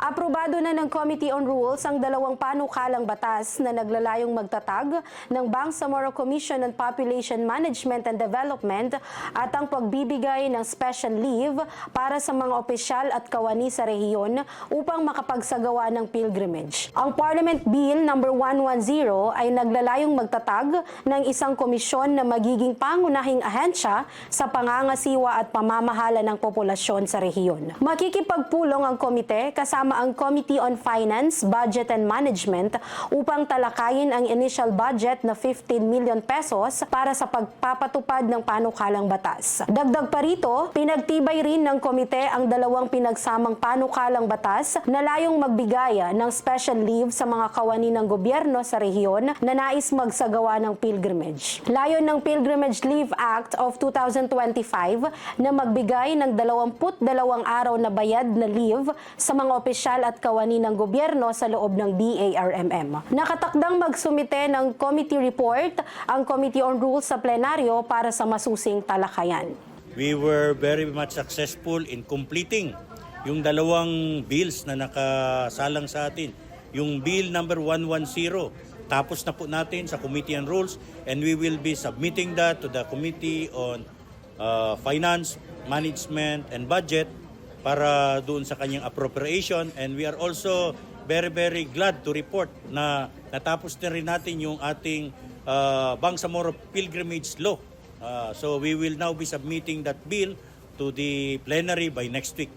Aprobado na ng Committee on Rules ang dalawang panukalang batas na naglalayong magtatag ng Bangsamoro Commission on Population Management and Development at ang pagbibigay ng special leave para sa mga opisyal at kawani sa rehiyon upang makapagsagawa ng pilgrimage. Ang Parliament Bill number 110 ay naglalayong magtatag ng isang komisyon na magiging pangunahing ahensya sa pangangasiwa at pamamahala ng populasyon sa rehiyon. Makikipagpulong ang komite kasama ang Committee on Finance, Budget and Management upang talakayin ang initial budget na 15 million pesos para sa pagpapatupad ng panukalang batas. Dagdag pa rito, pinagtibay rin ng komite ang dalawang pinagsamang panukalang batas na layong magbigaya ng special leave sa mga kawani ng gobyerno sa rehiyon na nais magsagawa ng pilgrimage. Layon ng Pilgrimage Leave Act of 2025 na magbigay ng 22 araw na bayad na leave sa mga opisyal at kawani ng gobyerno sa loob ng BARMM. Nakatakdang magsumite ng committee report ang Committee on Rules sa plenaryo para sa masusing talakayan. We were very much successful in completing yung dalawang bills na nakasalang sa atin. Yung bill number 110, tapos na po natin sa Committee on Rules and we will be submitting that to the Committee on uh, Finance, Management and Budget para doon sa kanyang appropriation and we are also very very glad to report na natapos na rin natin yung ating uh, Bangsamoro Pilgrimage Law. Uh, so we will now be submitting that bill to the plenary by next week.